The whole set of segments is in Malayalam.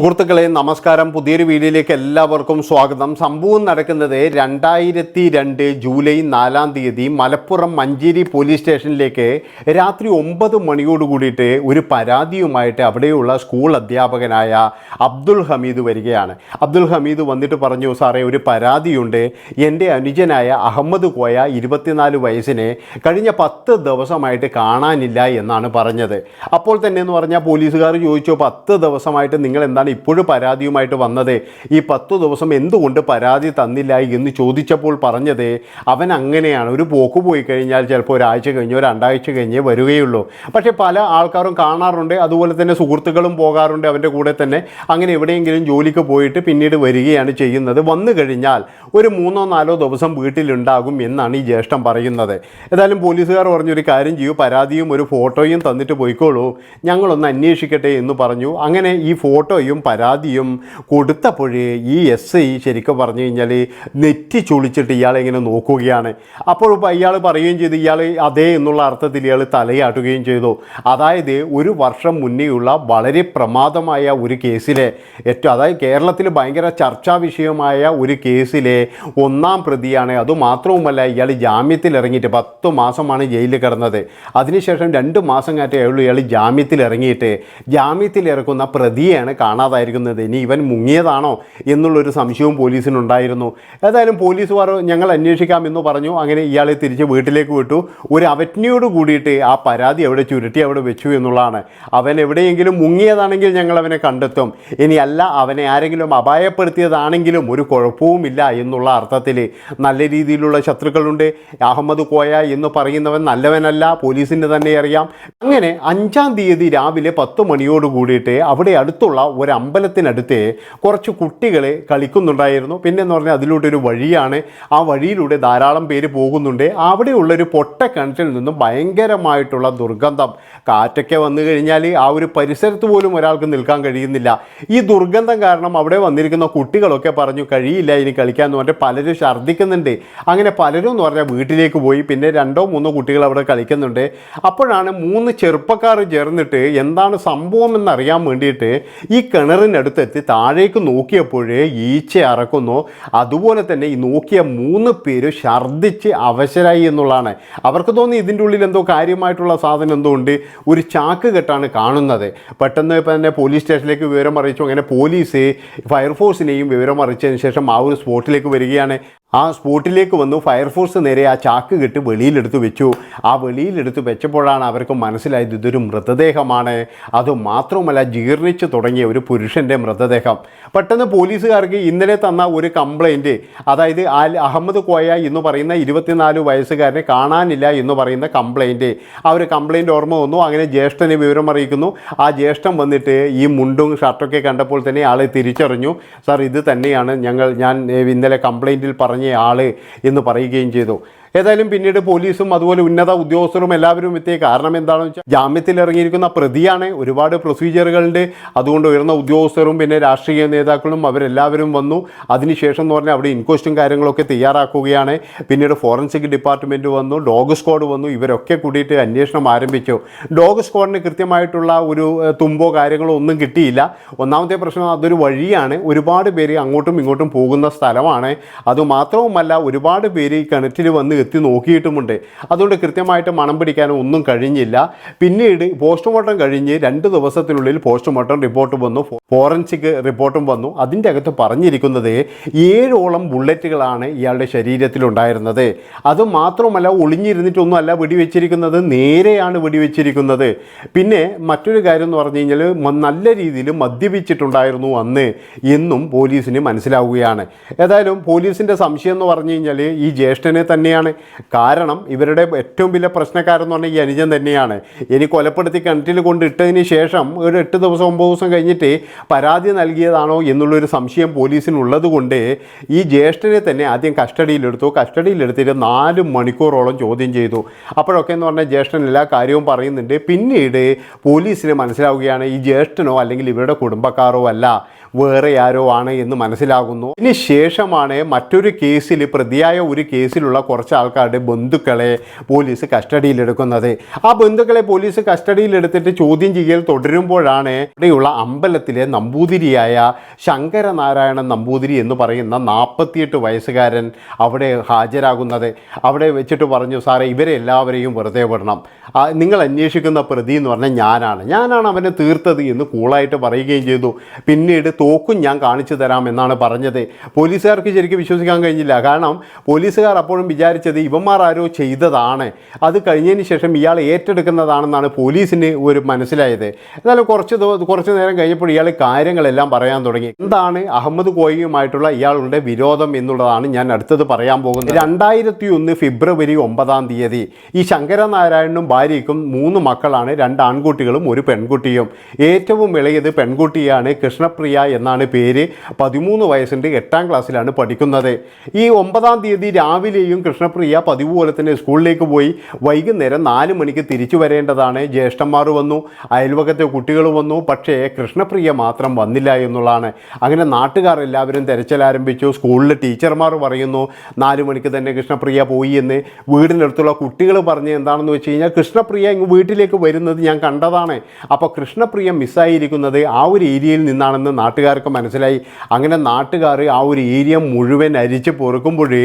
സുഹൃത്തുക്കളെ നമസ്കാരം. പുതിയൊരു വീഡിയോയിലേക്ക് എല്ലാവർക്കും സ്വാഗതം. സംഭവം നടക്കുന്നത് രണ്ടായിരത്തി രണ്ട് ജൂലൈ നാലാം തീയതി മലപ്പുറം മഞ്ചേരി പോലീസ് സ്റ്റേഷനിലേക്ക് രാത്രി ഒമ്പത് മണിയോട് കൂടിയിട്ട് ഒരു പരാതിയുമായിട്ട് അവിടെയുള്ള സ്കൂൾ അധ്യാപകനായ അബ്ദുൽ ഹമീദ് വരികയാണ്. അബ്ദുൽ ഹമീദ് വന്നിട്ട് പറഞ്ഞു സാറേ ഒരു പരാതിയുണ്ട്. എന്റെ അനുജനായ അഹമ്മദ് കോയ ഇരുപത്തിനാല് വയസ്സിനെ കഴിഞ്ഞ പത്ത് ദിവസമായിട്ട് കാണാനില്ല എന്നാണ് പറഞ്ഞത്. അപ്പോൾ തന്നെ എന്ന് പറഞ്ഞാൽ പോലീസുകാർ ചോദിച്ചു പത്ത് ദിവസമായിട്ട് നിങ്ങൾ എന്താണ് ഇപ്പോഴും പരാതിയുമായിട്ട് വന്നത്? ഈ പത്ത് ദിവസം എന്തുകൊണ്ട് പരാതി തന്നില്ല എന്ന് ചോദിച്ചപ്പോൾ പറഞ്ഞത് അവൻ അങ്ങനെയാണ്. ഒരു പോക്ക് പോയി കഴിഞ്ഞാൽ ചിലപ്പോൾ ഒരാഴ്ച കഴിഞ്ഞോ രണ്ടാഴ്ച കഴിഞ്ഞേ വരികയുള്ളൂ. പക്ഷേ പല ആൾക്കാരും കാണാറുണ്ട്. അതുപോലെ തന്നെ സുഹൃത്തുക്കളും പോകാറുണ്ട് അവന്റെ കൂടെ തന്നെ. അങ്ങനെ എവിടെയെങ്കിലും ജോലിക്ക് പോയിട്ട് പിന്നീട് വരികയാണ് ചെയ്യുന്നത്. വന്നു കഴിഞ്ഞാൽ ഒരു മൂന്നോ നാലോ ദിവസം വീട്ടിലുണ്ടാകും എന്നാണ് ഈ ജ്യേഷ്ഠം പറയുന്നത്. ഏതായാലും പോലീസുകാർ പറഞ്ഞൊരു കാര്യം ചെയ്യൂ. പരാതിയും ഒരു ഫോട്ടോയും തന്നിട്ട് പോയിക്കോളൂ. ഞങ്ങളൊന്ന് അന്വേഷിക്കട്ടെ എന്ന് പറഞ്ഞു. അങ്ങനെ ഈ ഫോട്ടോയും പരാതിയും കൊടുത്തപ്പോഴേ ഈ എസ് ഐ ശരിക്കും പറഞ്ഞു കഴിഞ്ഞാൽ നെറ്റി ചുളിച്ചിട്ട് ഇയാളെ ഇങ്ങനെ നോക്കുകയാണ്. അപ്പോൾ ഇയാൾ പറയുകയും ചെയ്തു ഇയാൾ അതേ എന്നുള്ള അർത്ഥത്തിൽ ഇയാൾ തലയാട്ടുകയും ചെയ്തു. അതായത് ഒരു വർഷം മുന്നേയുള്ള വളരെ പ്രമാദമായ ഒരു കേസിലെ ഏറ്റവും അതായത് കേരളത്തിൽ ഭയങ്കര ചർച്ചാ വിഷയമായ ഒരു കേസിലെ ഒന്നാം പ്രതിയാണ്. അതുമാത്രവുമല്ല ഇയാൾ ജാമ്യത്തിൽ ഇറങ്ങിയിട്ട് പത്ത് മാസമാണ് ജയിലിൽ കിടന്നത്. അതിനുശേഷം രണ്ട് മാസം കാറ്റേ ഉള്ളൂ ഇയാൾ ജാമ്യത്തിൽ ഇറങ്ങിയിട്ട്. ജാമ്യത്തിൽ ഇറക്കുന്ന പ്രതിയാണ് കാണാതായിരിക്കുന്നത് ഇനി ഇവൻ മുങ്ങിയതാണോ? എന്നുള്ളൊരു സംശയവും പോലീസിനുണ്ടായിരുന്നു. ഏതായാലും പോലീസുകാർ ഞങ്ങൾ അന്വേഷിക്കാം എന്ന് പറഞ്ഞു. അങ്ങനെ ഇയാളെ തിരിച്ച് വീട്ടിലേക്ക് വിട്ടു. ഒരു അവജ്ഞയോട് കൂടിയിട്ട് ആ പരാതി അവിടെ ചുരുട്ടി അവിടെ വെച്ചു എന്നുള്ളതാണ്. അവൻ എവിടെയെങ്കിലും മുങ്ങിയതാണെങ്കിൽ ഞങ്ങൾ അവനെ കണ്ടെത്തും. ഇനിയല്ല അവനെ ആരെങ്കിലും അപായപ്പെടുത്തിയതാണെങ്കിലും ഒരു കുഴപ്പവുമില്ല എന്നുള്ള അർത്ഥത്തിൽ നല്ല രീതിയിലുള്ള ശത്രുക്കളുണ്ട്. അഹമ്മദ് കോയ എന്ന് പറയുന്നവൻ നല്ലവനല്ല പോലീസിന് തന്നെ അറിയാം. അങ്ങനെ അഞ്ചാം തീയതി രാവിലെ പത്ത് മണിയോട് കൂടിയിട്ട് അവിടെ അടുത്തുള്ള ഒരു അമ്പലത്തിനടുത്ത് കുറച്ച് കുട്ടികൾ കളിക്കുന്നുണ്ടായിരുന്നു. പിന്നെ എന്ന് പറഞ്ഞാൽ അതിലൂടെ ഒരു വഴിയാണ്. ആ വഴിയിലൂടെ ധാരാളം പേര് പോകുന്നുണ്ട്. അവിടെയുള്ളൊരു പൊട്ട കിണറ്റിൽ നിന്നും ഭയങ്കരമായിട്ടുള്ള ദുർഗന്ധം. കാറ്റൊക്കെ വന്നു കഴിഞ്ഞാൽ ആ ഒരു പരിസരത്ത് പോലും ഒരാൾക്ക് നിൽക്കാൻ കഴിയുന്നില്ല. ഈ ദുർഗന്ധം കാരണം അവിടെ വന്നിരിക്കുന്ന കുട്ടികളൊക്കെ പറഞ്ഞു കഴിയില്ല ഇനി കളിക്കാൻ എന്ന് പറഞ്ഞാൽ പലരും ഛർദ്ദിക്കുന്നുണ്ട്. അങ്ങനെ പലരും എന്ന് പറഞ്ഞാൽ വീട്ടിലേക്ക് പോയി. പിന്നെ രണ്ടോ മൂന്നോ കുട്ടികൾ അവിടെ കളിക്കുന്നുണ്ട്. അപ്പോഴാണ് മൂന്ന് ചെറുപ്പക്കാർ ചേർന്നിട്ട് എന്താണ് സംഭവം എന്നറിയാൻ വേണ്ടിയിട്ട് ഈ കിണറിനടുത്തെത്തി താഴേക്ക് നോക്കിയപ്പോഴേ ഈച്ച അറക്കുന്നു. അതുപോലെ തന്നെ ഈ നോക്കിയ മൂന്ന് പേര് ഛർദ്ദിച്ച് അവശരായി എന്നുള്ളതാണ്. അവർക്ക് തോന്നി ഇതിന്റെ ഉള്ളിൽ എന്തോ കാര്യമായിട്ടുള്ള സാധനം എന്തോ ഉണ്ട്. ഒരു ചാക്ക് കെട്ടാണ് കാണുന്നത്. പെട്ടെന്ന് തന്നെ പോലീസ് സ്റ്റേഷനിലേക്ക് വിവരം അറിയിച്ചു. അങ്ങനെ പോലീസ് ഫയർഫോഴ്സിനെയും വിവരം അറിയിച്ചതിന് ശേഷം ആ ഒരു സ്പോട്ടിലേക്ക് വരികയാണ്. ആ സ്പോട്ടിലേക്ക് വന്നു ഫയർഫോഴ്സ് നേരെ ആ ചാക്ക് കെട്ട് വെളിയിലെടുത്ത് വെച്ചു. ആ വെളിയിലെടുത്ത് വെച്ചപ്പോഴാണ് അവർക്ക് മനസ്സിലായത് ഇതൊരു മൃതദേഹമാണ്. അത് മാത്രമല്ല ജീർണിച്ച് തുടങ്ങിയ ഒരു പുരുഷന്റെ മൃതദേഹം. പെട്ടെന്ന് പോലീസുകാർക്ക് ഇന്നലെ തന്ന ഒരു കംപ്ലൈന്റ് അതായത് ആൽ അഹമ്മദ് കോയ എന്ന് പറയുന്ന ഇരുപത്തിനാല് വയസ്സുകാരനെ കാണാനില്ല എന്ന് പറയുന്ന കംപ്ലൈന്റ് ആ ഒരു കംപ്ലൈന്റ് ഓർമ്മ വന്നു. അങ്ങനെ ജ്യേഷ്ഠനെ വിവരം അറിയിക്കുന്നു. ആ ജ്യേഷ്ഠൻ വന്നിട്ട് ഈ മുണ്ടും ഷർട്ടൊക്കെ കണ്ടപ്പോൾ തന്നെ ആളെ തിരിച്ചറിഞ്ഞു. സാർ ഇത് തന്നെയാണ് ഞങ്ങൾ ഞാൻ ഇന്നലെ കംപ്ലൈന്റിൽ പറഞ്ഞ ആൾ എന്ന് പറയുകയും ചെയ്തു. ഏതായാലും പിന്നീട് പോലീസും അതുപോലെ ഉന്നത ഉദ്യോഗസ്ഥരും എല്ലാവരും എത്തിയ കാരണം എന്താണെന്ന് വെച്ചാൽ ജാമ്യത്തിൽ ഇറങ്ങിയിരിക്കുന്ന പ്രതിയാണ്. ഒരുപാട് പ്രൊസീജിയറുകളുണ്ട്. അതുകൊണ്ട് ഉയർന്ന ഉദ്യോഗസ്ഥരും പിന്നെ രാഷ്ട്രീയ നേതാക്കളും അവരെല്ലാവരും വന്നു. അതിനുശേഷം എന്ന് പറഞ്ഞാൽ അവിടെ ഇൻക്വസ്റ്റും കാര്യങ്ങളൊക്കെ തയ്യാറാക്കുകയാണ്. പിന്നീട് ഫോറൻസിക് ഡിപ്പാർട്ട്മെന്റ് വന്നു. ഡോഗ് സ്ക്വാഡ് വന്നു. ഇവരൊക്കെ കൂടിയിട്ട് അന്വേഷണം ആരംഭിച്ചു. ഡോഗ് സ്ക്വാഡിന് കൃത്യമായിട്ടുള്ള ഒരു തുമ്പോ കാര്യങ്ങളോ ഒന്നും കിട്ടിയില്ല. ഒന്നാമത്തെ പ്രശ്നം അതൊരു വഴിയാണ്. ഒരുപാട് പേര് അങ്ങോട്ടും ഇങ്ങോട്ടും പോകുന്ന സ്ഥലമാണ്. അതുമാത്രവുമല്ല ഒരുപാട് പേര് കിണറ്റിൽ വന്ന് എത്തി നോക്കിയിട്ടുമുണ്ട്. അതുകൊണ്ട് കൃത്യമായിട്ട് മണം പിടിക്കാനോ ഒന്നും കഴിഞ്ഞില്ല. പിന്നീട് പോസ്റ്റ്മോർട്ടം കഴിഞ്ഞ് രണ്ട് ദിവസത്തിനുള്ളിൽ പോസ്റ്റ്മോർട്ടം റിപ്പോർട്ട് വന്നു. ഫോറൻസിക് റിപ്പോർട്ടും വന്നു. അതിന്റെ അകത്ത് പറഞ്ഞിരിക്കുന്നത് ഏഴോളം ബുള്ളറ്റുകളാണ് ഇയാളുടെ ശരീരത്തിലുണ്ടായിരുന്നത്. അത് മാത്രമല്ല ഒളിഞ്ഞിരുന്നിട്ടൊന്നും അല്ല വെടിവെച്ചിരിക്കുന്നത്. നേരെയാണ് വെടിവെച്ചിരിക്കുന്നത്. പിന്നെ മറ്റൊരു കാര്യം എന്ന് പറഞ്ഞു കഴിഞ്ഞാൽ നല്ല രീതിയിൽ മദ്യപിച്ചിട്ടുണ്ടായിരുന്നു അന്ന് എന്നും പോലീസിന് മനസ്സിലാവുകയാണ്. ഏതായാലും പോലീസിന്റെ സംശയം എന്ന് പറഞ്ഞു കഴിഞ്ഞാൽ ഈ ജ്യേഷ്ഠനെ തന്നെയാണ്. കാരണം ഇവരുടെ ഏറ്റവും വലിയ പ്രശ്നക്കാരെന്ന് പറഞ്ഞാൽ ഈ അനുജൻ തന്നെയാണ്. ഇനി കൊലപ്പെടുത്തി കിണറ്റിൽ കൊണ്ടിട്ടതിന് ശേഷം ഒരു എട്ട് ദിവസം ഒമ്പത് ദിവസം കഴിഞ്ഞിട്ട് പരാതി നൽകിയതാണോ എന്നുള്ളൊരു സംശയം പോലീസിനുള്ളത് കൊണ്ട് ഈ ജ്യേഷ്ഠനെ തന്നെ ആദ്യം കസ്റ്റഡിയിലെടുത്തു. കസ്റ്റഡിയിലെടുത്തിട്ട് നാല് മണിക്കൂറോളം ചോദ്യം ചെയ്തു. അപ്പോഴൊക്കെ എന്ന് പറഞ്ഞാൽ ജ്യേഷ്ഠൻ എല്ലാ കാര്യവും പറയുന്നുണ്ട്. പിന്നീട് പോലീസിന് മനസ്സിലാവുകയാണ് ഈ ജ്യേഷ്ഠനോ അല്ലെങ്കിൽ ഇവരുടെ കുടുംബക്കാരോ അല്ല. വേറെ ആരോ ആണ് എന്ന് മനസ്സിലാകുന്നു. ഇതിന് ശേഷമാണ് മറ്റൊരു കേസിൽ പ്രതിയായ ഒരു കേസിലുള്ള കുറച്ച് ആൾക്കാരുടെ ബന്ധുക്കളെ പോലീസ് കസ്റ്റഡിയിലെടുക്കുന്നത് ആ ബന്ധുക്കളെ പോലീസ് കസ്റ്റഡിയിലെടുത്തിട്ട് ചോദ്യം ചെയ്യൽ തുടരുമ്പോഴാണ് ഇവിടെയുള്ള അമ്പലത്തിലെ നമ്പൂതിരിയായ ശങ്കരനാരായണൻ നമ്പൂതിരി എന്ന് പറയുന്ന നാൽപ്പത്തിയെട്ട് വയസ്സുകാരൻ അവിടെ ഹാജരാകുന്നത്. അവിടെ വെച്ചിട്ട് പറഞ്ഞു സാറേ ഇവരെ എല്ലാവരെയും വെറുതെ വിടണം. നിങ്ങൾ അന്വേഷിക്കുന്ന പ്രതി എന്ന് പറഞ്ഞാൽ ഞാനാണ്. ഞാനാണ് അവനെ തീർത്തത് എന്ന് കൂളായിട്ട് പറയുകയും ചെയ്തു. പിന്നീട് തോക്കും ഞാൻ കാണിച്ചു തരാം എന്നാണ് പറഞ്ഞത്. പോലീസുകാർക്ക് ശരിക്കും വിശ്വസിക്കാൻ കഴിഞ്ഞില്ല. കാരണം പോലീസുകാർ അപ്പോഴും വിചാരിച്ചത് ഇവന്മാർ ആരോ ചെയ്തതാണ്. അത് കഴിഞ്ഞതിന് ശേഷം ഇയാൾ ഏറ്റെടുക്കുന്നതാണെന്നാണ് പോലീസിന് ഒരു മനസ്സിലായത്. എന്നാലും കുറച്ച് കുറച്ച് നേരം കഴിഞ്ഞപ്പോൾ ഇയാൾ കാര്യങ്ങളെല്ലാം പറയാൻ തുടങ്ങി. എന്താണ് അഹമ്മദ് കോയിയുമായിട്ടുള്ള ഇയാളുടെ വിരോധം എന്നുള്ളതാണ് ഞാൻ അടുത്തത് പറയാൻ പോകുന്നത്. രണ്ടായിരത്തി ഒന്ന് ഫെബ്രുവരി ഒമ്പതാം തീയതി ഈ ശങ്കരനാരായണനും ഭാര്യയ്ക്കും മൂന്ന് മക്കളാണ്. രണ്ട് ആൺകുട്ടികളും ഒരു പെൺകുട്ടിയും. ഏറ്റവും ഇളയത് പെൺകുട്ടിയാണ് കൃഷ്ണപ്രിയ എന്നാണ് പേര്. പതിമൂന്ന് വയസ്സിന്റെ എട്ടാം ക്ലാസ്സിലാണ് പഠിക്കുന്നത്. ഈ ഒമ്പതാം തീയതി രാവിലെയും കൃഷ്ണപ്രിയ പതിവ് പോലെ തന്നെ സ്കൂളിലേക്ക് പോയി. വൈകുന്നേരം നാല് മണിക്ക് തിരിച്ചു വരേണ്ടതാണ്. ജ്യേഷ്ഠന്മാർ വന്നു അയൽവകത്തെ കുട്ടികൾ വന്നു. പക്ഷേ കൃഷ്ണപ്രിയ മാത്രം വന്നില്ല എന്നുള്ളതാണ്. അങ്ങനെ നാട്ടുകാർ എല്ലാവരും തിരച്ചിലാരംഭിച്ചു സ്കൂളിലെ ടീച്ചർമാർ പറയുന്നു നാല് മണിക്ക് തന്നെ കൃഷ്ണപ്രിയ പോയി എന്ന്. വീടിനടുത്തുള്ള കുട്ടികൾ പറഞ്ഞ് എന്താണെന്ന് വെച്ച് കഴിഞ്ഞാൽ കൃഷ്ണപ്രിയ ഇങ്ങ് വീട്ടിലേക്ക് വരുന്നത് ഞാൻ കണ്ടതാണ്. അപ്പോൾ കൃഷ്ണപ്രിയ മിസ്സായിരിക്കുന്നത് ആ ഒരു ഏരിയയിൽ നിന്നാണെന്ന് നാട്ടുകാർക്ക് മനസ്സിലായി. അങ്ങനെ നാട്ടുകാർ ആ ഒരു ഏരിയ മുഴുവൻ അരിച്ച് പൊറുക്കുമ്പോഴേ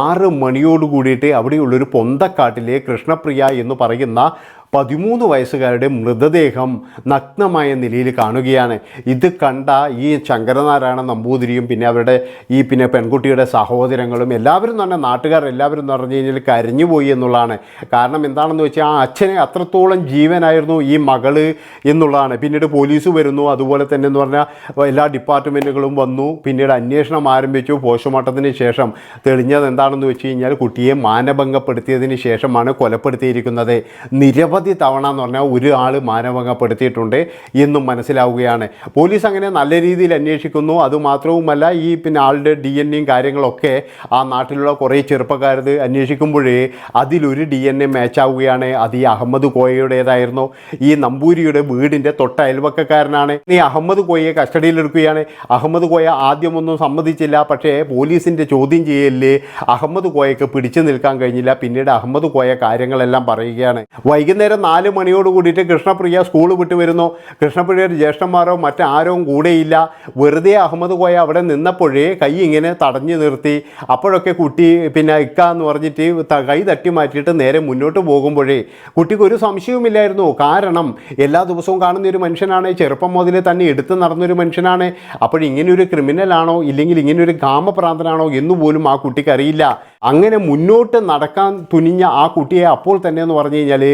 ആറ് മണിയോട് കൂടിയിട്ട് അവിടെയുള്ളൊരു പൊന്തക്കാട്ടിലെ കൃഷ്ണപ്രിയ എന്ന് പറയുന്ന പതിമൂന്ന് വയസ്സുകാരുടെ മൃതദേഹം നഗ്നമായ നിലയിൽ കാണുകയാണ്. ഇത് കണ്ട ഈ ശങ്കരനാരായണ നമ്പൂതിരിയും പിന്നെ അവരുടെ ഈ പിന്നെ പെൺകുട്ടിയുടെ സഹോദരങ്ങളും എല്ലാവരും തന്നെ നാട്ടുകാർ എല്ലാവരും എന്ന് പറഞ്ഞു കഴിഞ്ഞാൽ കരഞ്ഞുപോയി എന്നുള്ളതാണ്. കാരണം എന്താണെന്ന് വെച്ചാൽ ആ അച്ഛനെ അത്രത്തോളം ജീവനായിരുന്നു ഈ മകൾ എന്നുള്ളതാണ്. പിന്നീട് പോലീസ് വരുന്നു. അതുപോലെ തന്നെ എന്ന് പറഞ്ഞാൽ എല്ലാ ഡിപ്പാർട്ട്മെന്റുകളും വന്നു. പിന്നീട് അന്വേഷണം ആരംഭിച്ചു. പോസ്റ്റ്മോർട്ടത്തിന് ശേഷം തെളിഞ്ഞത് എന്താണെന്ന് വെച്ച് കഴിഞ്ഞാൽ കുട്ടിയെ മാനഭംഗപ്പെടുത്തിയതിന് ശേഷമാണ് കൊലപ്പെടുത്തിയിരിക്കുന്നത്. നിരവധി തവണ എന്ന് പറഞ്ഞാൽ ഒരു ആൾ മാനഭംഗപ്പെടുത്തിയിട്ടുണ്ട് എന്നും മനസ്സിലാവുകയാണ്. പോലീസ് അങ്ങനെ നല്ല രീതിയിൽ അന്വേഷിക്കുന്നു. അതുമാത്രവുമല്ല ഈ പിന്നെ ആളുടെ ഡി എൻ എയും കാര്യങ്ങളൊക്കെ ആ നാട്ടിലുള്ള കുറേ ചെറുപ്പക്കാരത് അന്വേഷിക്കുമ്പോഴേ അതിലൊരു ഡി എൻ എ മാച്ച് ആവുകയാണ് അത് ഈ അഹമ്മദ് കോയയുടേതായിരുന്നു. ഈ നമ്പൂരിയുടെ വീടിന്റെ തൊട്ട അയൽവക്കക്കാരനാണ്. ഈ അഹമ്മദ് കോയയെ കസ്റ്റഡിയിലെടുക്കുകയാണ് അഹമ്മദ് കോയ ആദ്യമൊന്നും സമ്മതിച്ചില്ല. പക്ഷേ പോലീസിന്റെ ചോദ്യം ചെയ്യലിൽ അഹമ്മദ് കോയക്ക് പിടിച്ചു നിൽക്കാൻ കഴിഞ്ഞില്ല. പിന്നീട് അഹമ്മദ് കോയ കാര്യങ്ങളെല്ലാം പറയുകയാണ്. വൈകുന്നേരം നാല് മണിയോട് കൂടിയിട്ട് കൃഷ്ണപ്രിയ സ്കൂൾ വിട്ട് വരുന്നു. കൃഷ്ണപ്രിയയുടെ ജ്യേഷ്ഠന്മാരോ മറ്റാരോ കൂടെയില്ല. വെറുതെ അഹമ്മദ് കോയ അവിടെ നിന്നപ്പോഴേ കൈ ഇങ്ങനെ തടഞ്ഞു നിർത്തി. അപ്പോഴൊക്കെ കുട്ടി പിന്നെ ഇക്ക എന്ന് പറഞ്ഞിട്ട് കൈ തട്ടി മാറ്റിയിട്ട് നേരെ മുന്നോട്ട് പോകുമ്പോഴേ കുട്ടിക്ക് ഒരു സംശയവുമില്ലായിരുന്നു. കാരണം എല്ലാ ദിവസവും കാണുന്ന ഒരു മനുഷ്യനാണ്. ചെറുപ്പം മുതൽ തന്നെ എടുത്ത് നടന്നൊരു മനുഷ്യനാണ്. അപ്പോൾ ക്രിമിനലാണോ ഇല്ലെങ്കിൽ ഇങ്ങനൊരു ഒരു കാമപ്രാന്തനാണോ? എന്നുപോലും ആ കുട്ടിക്ക് അറിയില്ല. അങ്ങനെ മുന്നോട്ട് നടക്കാൻ തുനിഞ്ഞ ആ കുട്ടിയെ അപ്പോൾ തന്നെ എന്ന് പറഞ്ഞു കഴിഞ്ഞാൽ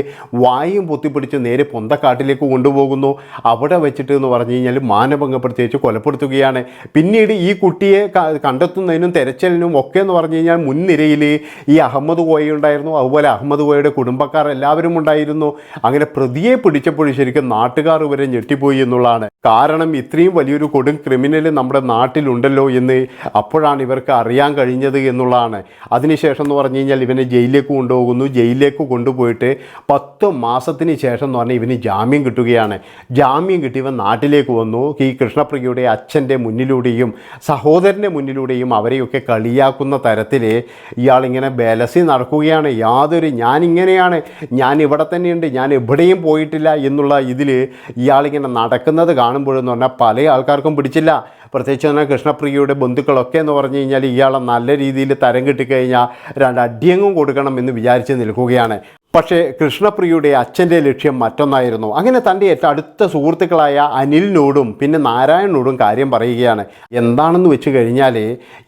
വായും പൊത്തിപ്പിടിച്ച് നേരെ പൊന്തക്കാട്ടിലേക്ക് കൊണ്ടുപോകുന്നു. അവിടെ വെച്ചിട്ട് എന്ന് പറഞ്ഞു കഴിഞ്ഞാൽ മാനഭംഗപ്പെടുത്തിയേച്ച് കൊലപ്പെടുത്തുകയാണ്. പിന്നീട് ഈ കുട്ടിയെ കണ്ടെത്തുന്നതിനും തെരച്ചിലിനും ഒക്കെ എന്ന് പറഞ്ഞു കഴിഞ്ഞാൽ മുൻനിരയിൽ ഈ അഹമ്മദ് കോയ ഉണ്ടായിരുന്നു. അതുപോലെ അഹമ്മദ് കോയയുടെ കുടുംബക്കാർ എല്ലാവരും ഉണ്ടായിരുന്നു. അങ്ങനെ പ്രതിയെ പിടിച്ചപ്പോൾ ശരിക്കും നാട്ടുകാർ വരെ ഞെട്ടിപ്പോയി എന്നുള്ളതാണ്. കാരണം ഇത്രയും വലിയൊരു കൊടും ക്രിമിനൽ നമ്മുടെ നാട്ടിലുണ്ടല്ലോ എന്ന് അപ്പോഴാണ് ഇവർക്ക് അറിയാൻ കഴിഞ്ഞത് എന്നുള്ളതാണ്. അതിനുശേഷം എന്ന് പറഞ്ഞു കഴിഞ്ഞാൽ ഇവനെ ജയിലിലേക്ക് കൊണ്ടുപോകുന്നു. ജയിലിലേക്ക് കൊണ്ടുപോയിട്ട് പത്ത് മാസത്തിന് ശേഷം എന്ന് പറഞ്ഞാൽ ഇവന് ജാമ്യം കിട്ടുകയാണ്. ജാമ്യം കിട്ടി ഇവൻ നാട്ടിലേക്ക് വന്നു. ഈ കൃഷ്ണപ്രിയയുടെ അച്ഛന്റെ മുന്നിലൂടെയും സഹോദരന്റെ മുന്നിലൂടെയും അവരെയൊക്കെ കളിയാക്കുന്ന തരത്തിൽ ഇയാളിങ്ങനെ ബലസി നടക്കുകയാണ്. യാതൊരു ഞാനിങ്ങനെയാണ്. ഞാൻ ഇവിടെ തന്നെയുണ്ട്. ഞാൻ എവിടെയും പോയിട്ടില്ല എന്നുള്ള ഇതിൽ ഇയാളിങ്ങനെ നടക്കുന്നത് കാണുമ്പോഴെന്ന് പറഞ്ഞാൽ പല ആൾക്കാർക്കും പിടിച്ചില്ല. പ്രത്യേകിച്ച് തന്നെ കൃഷ്ണപ്രിയയുടെ ബന്ധുക്കളൊക്കെ എന്ന് പറഞ്ഞു കഴിഞ്ഞാൽ ഇയാളെ നല്ല രീതിയിൽ തരം കിട്ടിക്കഴിഞ്ഞാൽ രണ്ട് അടിയങ്ങും കൊടുക്കണം എന്ന് വിചാരിച്ച് നിൽക്കുകയാണ്. പക്ഷേ കൃഷ്ണപ്രിയയുടെ അച്ഛന്റെ ലക്ഷ്യം മറ്റൊന്നായിരുന്നു. അങ്ങനെ തന്റെ ഏറ്റവും അടുത്ത സുഹൃത്തുക്കളായ അനിലിനോടും പിന്നെ നാരായണനോടും കാര്യം പറയുകയാണ്. എന്താണെന്ന് വെച്ച് കഴിഞ്ഞാൽ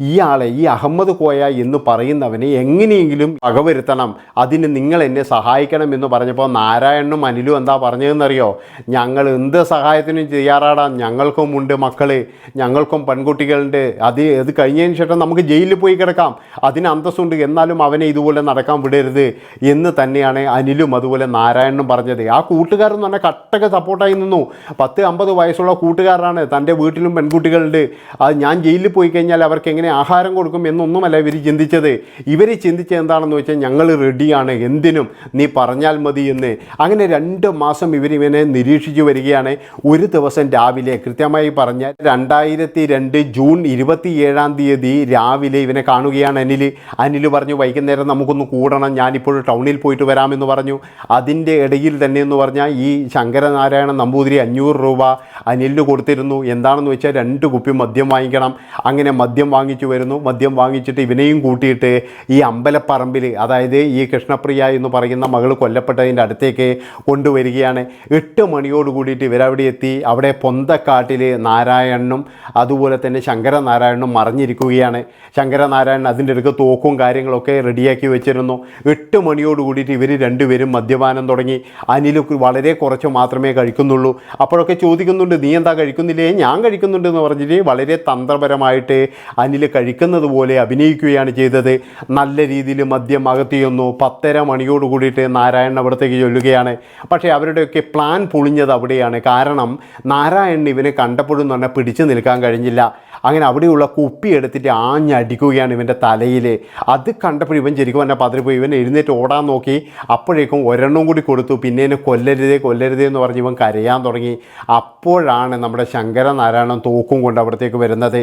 ഇയാളെ ഈ അഹമ്മദ് കോയ എന്ന് പറയുന്നവനെ എങ്ങനെയെങ്കിലും വകവരുത്തണം അതിന് നിങ്ങൾ എന്നെ സഹായിക്കണം എന്ന് പറഞ്ഞപ്പോൾ നാരായണനും അനിലും എന്താ പറഞ്ഞതെന്നറിയോ? ഞങ്ങൾ എന്ത് സഹായത്തിനും തയ്യാറാടാം. ഞങ്ങൾക്കും ഉണ്ട് മക്കൾ ഞങ്ങൾക്കും പെൺകുട്ടികളുണ്ട്. അത് ഇത് കഴിഞ്ഞതിന് ശേഷം നമുക്ക് ജയിലിൽ പോയി കിടക്കാം. അതിന് അന്തസ്സുണ്ട്. എന്നാലും അവനെ ഇതുപോലെ നടക്കാൻ വിടരുത് എന്ന് തന്നെയാണ് തന്നെയാണ് അനിലും അതുപോലെ നാരായണനും പറഞ്ഞത്. ആ കൂട്ടുകാരൻ തന്നെ കട്ടൊക്കെ സപ്പോർട്ടായി നിന്നു. പത്ത് അമ്പത് വയസ്സുള്ള കൂട്ടുകാരനാണ്. തന്റെ വീട്ടിലും പെൺകുട്ടികളുണ്ട്. അത് ഞാൻ ജയിലിൽ പോയി കഴിഞ്ഞാൽ അവർക്ക് എങ്ങനെ ആഹാരം കൊടുക്കും എന്നൊന്നുമല്ല ഇവർ ചിന്തിച്ചത്. ഇവർ ചിന്തിച്ചത് എന്താണെന്ന് വെച്ചാൽ ഞങ്ങൾ റെഡിയാണ് എന്തിനും നീ പറഞ്ഞാൽ മതി എന്ന്. അങ്ങനെ രണ്ട് മാസം ഇവർ ഇവനെ നിരീക്ഷിച്ചു വരികയാണ്. ഒരു ദിവസം രാവിലെ കൃത്യമായി പറഞ്ഞാൽ രണ്ടായിരത്തി രണ്ട് ജൂൺ ഇരുപത്തി ഏഴാം തീയതി രാവിലെ ഇവനെ കാണുകയാണ് അനിൽ അനിൽ പറഞ്ഞു വൈകുന്നേരം നമുക്കൊന്ന് കൂടണം. ഞാനിപ്പോൾ ടൗണിൽ പോയിട്ട് വരാമെന്ന് പറഞ്ഞു. അതിന്റെ ഇടയിൽ തന്നെ എന്ന് പറഞ്ഞാൽ ഈ ശങ്കരനാരായണ നമ്പൂതിരി അഞ്ഞൂറ് രൂപ അനിൽ കൊടുത്തിരുന്നു. എന്താണെന്ന് വെച്ചാൽ രണ്ട് കുപ്പി മദ്യം വാങ്ങിക്കണം. അങ്ങനെ മദ്യം വാങ്ങിച്ചു വരുന്നു. മദ്യം വാങ്ങിച്ചിട്ട് ഇവനെയും കൂട്ടിയിട്ട് ഈ അമ്പലപ്പറമ്പിൽ അതായത് ഈ കൃഷ്ണപ്രിയ എന്ന് പറയുന്ന മകൾ കൊല്ലപ്പെട്ടതിന്റെ അടുത്തേക്ക് കൊണ്ടുവരികയാണ്. എട്ട് മണിയോട് കൂടിയിട്ട് ഇവരവിടെ എത്തി. അവിടെ പൊന്തക്കാട്ടിൽ നാരായണനും അതുപോലെ തന്നെ ശങ്കരനാരായണനും മറിഞ്ഞിരിക്കുകയാണ്. ശങ്കരനാരായണൻ അതിന്റെ അടുക്ക് തോക്കും കാര്യങ്ങളൊക്കെ റെഡിയാക്കി വെച്ചിരുന്നു. എട്ട് മണിയോട് കൂടിയിട്ട് ഇവർ രണ്ടുപേരും മദ്യപാനം തുടങ്ങി. അനിൽ വളരെ കുറച്ച് മാത്രമേ കഴിക്കുന്നുള്ളൂ. അപ്പോഴൊക്കെ ചോദിക്കുന്നുണ്ട് നീ എന്താ കഴിക്കുന്നില്ലേ? ഞാൻ കഴിക്കുന്നുണ്ട് എന്ന് പറഞ്ഞിട്ട് വളരെ തന്ത്രപരമായിട്ട് അനിൽ കഴിക്കുന്നത് പോലെ അഭിനയിക്കുകയാണ് ചെയ്തത്. നല്ല രീതിയിൽ മദ്യം അകത്തിയൊന്നു പത്തര മണിയോട് കൂടിയിട്ട് നാരായണൻ അവിടത്തേക്ക് ചൊല്ലുകയാണ്. പക്ഷേ അവരുടെയൊക്കെ പ്ലാൻ പൊളിഞ്ഞത് അവിടെയാണ്. കാരണം നാരായണൻ ഇവനെ കണ്ടപ്പോഴും തന്നെ പിടിച്ചു നിൽക്കാൻ കഴിഞ്ഞില്ല. അങ്ങനെ അവിടെയുള്ള കുപ്പി എടുത്തിട്ട് ആഞ്ഞടിക്കുകയാണ് ഇവന്റെ തലയിൽ അത് കണ്ടപ്പോൾ ഇവൻ ശരിക്കും എന്നെ പതിരിപ്പോയി. ഇവൻ എഴുന്നേറ്റ് ഓടാൻ നോക്കി. അപ്പോഴേക്കും ഒരെണ്ണം കൂടി കൊടുത്തു. പിന്നെ എന്നെ കൊല്ലരുതേ കൊല്ലരുതേ എന്ന് പറഞ്ഞ് ഇവൻ കരയാൻ തുടങ്ങി. അപ്പോഴാണ് നമ്മുടെ ശങ്കരനാരായണൻ തോക്കും കൊണ്ട് അവിടത്തേക്ക് വരുന്നത്.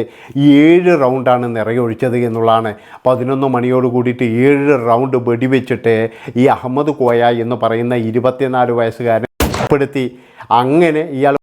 ഏഴ് റൗണ്ടാണ് നിറയൊഴിച്ചത് എന്നുള്ളതാണ്. പതിനൊന്ന് മണിയോട് കൂടിയിട്ട് ഏഴ് റൗണ്ട് വെടിവെച്ചിട്ട് ഈ അഹമ്മദ് കോയ എന്ന് പറയുന്ന ഇരുപത്തിനാല് വയസ്സുകാരൻ ഉൾപ്പെടുത്തി. അങ്ങനെ ഇയാൾ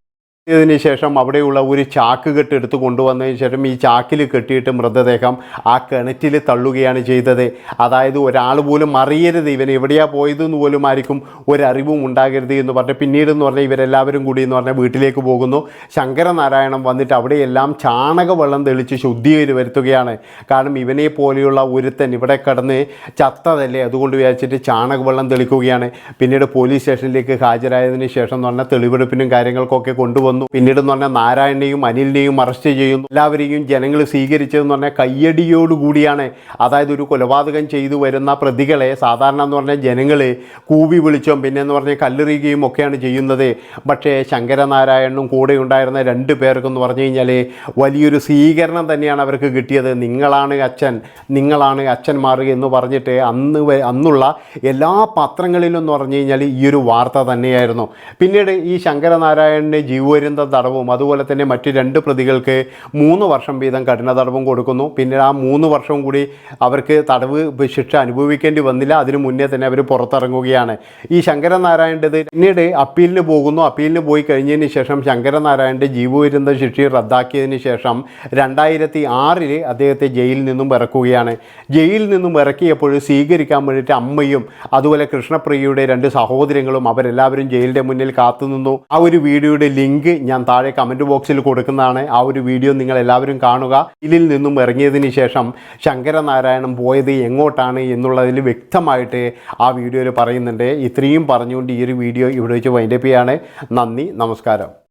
ഇതിന് ശേഷം അവിടെയുള്ള ഒരു ചാക്ക് കെട്ട് എടുത്ത് കൊണ്ടുവന്നതിന് ശേഷം ഈ ചാക്കിൽ കെട്ടിയിട്ട് മൃതദേഹം ആ കിണറ്റിൽ തള്ളുകയാണ് ചെയ്തത്. അതായത് ഒരാൾ പോലും അറിയരുത് ഇവൻ എവിടെയാണ് പോയതെന്ന് പോലും ആയിരിക്കും ഒരറിവും ഉണ്ടാകരുത് എന്ന് പറഞ്ഞ് പിന്നീട് എന്ന് പറഞ്ഞാൽ ഇവരെല്ലാവരും കൂടി എന്ന് പറഞ്ഞാൽ വീട്ടിലേക്ക് പോകുന്നു. ശങ്കരനാരായണം വന്നിട്ട് അവിടെയെല്ലാം ചാണകവെള്ളം തെളിച്ച് ശുദ്ധീകരി വരുത്തുകയാണ്. കാരണം ഇവനെ പോലെയുള്ള ഒരുത്തൻ ഇവിടെ കിടന്ന് ചത്തതല്ലേ? അതുകൊണ്ട് വിചാരിച്ചിട്ട് ചാണകവെള്ളം തെളിക്കുകയാണ്. പിന്നീട് പോലീസ് സ്റ്റേഷനിലേക്ക് ഹാജരായതിനു ശേഷം എന്ന് പറഞ്ഞാൽ തെളിവെടുപ്പിനും കാര്യങ്ങൾക്കൊക്കെ കൊണ്ടുവന്നു. പിന്നീട് എന്ന് പറഞ്ഞാൽ നാരായണനെയും അനിലിനെയും അറസ്റ്റ് ചെയ്യുന്നു. എല്ലാവരെയും ജനങ്ങൾ സ്വീകരിച്ചതെന്ന് പറഞ്ഞാൽ കയ്യടിയോടുകൂടിയാണ് അതായത് ഒരു കൊലപാതകം ചെയ്തു വരുന്ന പ്രതികളെ സാധാരണ എന്ന് പറഞ്ഞാൽ ജനങ്ങൾ കൂവി വിളിച്ചും പിന്നെ എന്ന് പറഞ്ഞാൽ കല്ലെറിയുകയും ഒക്കെയാണ് ചെയ്യുന്നത്. പക്ഷേ ശങ്കരനാരായണനും കൂടെ ഉണ്ടായിരുന്ന രണ്ട് പേർക്കെന്ന് പറഞ്ഞു കഴിഞ്ഞാൽ വലിയൊരു സ്വീകരണം തന്നെയാണ് അവർക്ക് കിട്ടിയത്. നിങ്ങളാണ് അച്ഛൻ നിങ്ങളാണ് അച്ഛന്മാർ എന്ന് പറഞ്ഞിട്ട് അന്ന് അന്നുള്ള എല്ലാ പത്രങ്ങളിലും എന്ന് പറഞ്ഞു കഴിഞ്ഞാൽ ഈ ഒരു വാർത്ത തന്നെയായിരുന്നു. പിന്നീട് ഈ ശങ്കരനാരായണന്റെ ശങ്കരനാരായണന് ജീവപര്യന്ത തടവും അതുപോലെ തന്നെ മറ്റ് രണ്ട് പ്രതികൾക്ക് മൂന്ന് വർഷം വീതം കഠിന തടവും കൊടുക്കുന്നു. പിന്നെ ആ മൂന്ന് വർഷവും കൂടി അവർക്ക് തടവ് ശിക്ഷ അനുഭവിക്കേണ്ടി വന്നില്ല. അതിനു മുന്നേ തന്നെ അവർ പുറത്തിറങ്ങുകയാണ്. ഈ ശങ്കരനാരായണന്റെത് പിന്നീട് അപ്പീലിന് പോകുന്നു. അപ്പീലിന് പോയി കഴിഞ്ഞതിന് ശേഷം ശങ്കരനാരായണന്റെ ജീവവിരുന്ന ശിക്ഷ റദ്ദാക്കിയതിന് ശേഷം രണ്ടായിരത്തി ആറിൽ അദ്ദേഹത്തെ ജയിലിൽ നിന്നും ഇറക്കുകയാണ്. ജയിലിൽ നിന്നും ഇറക്കിയപ്പോൾ സ്വീകരിക്കാൻ വേണ്ടിയിട്ട് അമ്മയും അതുപോലെ കൃഷ്ണപ്രിയയുടെ രണ്ട് സഹോദരങ്ങളും അവരെല്ലാവരും ജയിലിന്റെ മുന്നിൽ കാത്തുനിന്നു. ആ ഒരു വീഡിയോയുടെ ലിങ്ക് ഞാൻ താഴെ കമന്റ് ബോക്സിൽ കൊടുക്കുന്നതാണ്. ആ ഒരു വീഡിയോ നിങ്ങൾ എല്ലാവരും കാണുക. ഇതിൽ നിന്നും ഇറങ്ങിയതിന് ശേഷം ശങ്കരനാരായണൻ പോയത് എങ്ങോട്ടാണ് എന്നുള്ളതിൽ വ്യക്തമായിട്ട് ആ വീഡിയോയിൽ പറയുന്നുണ്ട്. ഇത്രയും പറഞ്ഞുകൊണ്ട് ഈ ഒരു വീഡിയോ ഇവിടെ വെച്ച് വൈൻഡപ്പ് ചെയ്യാണ്. നന്ദി നമസ്കാരം.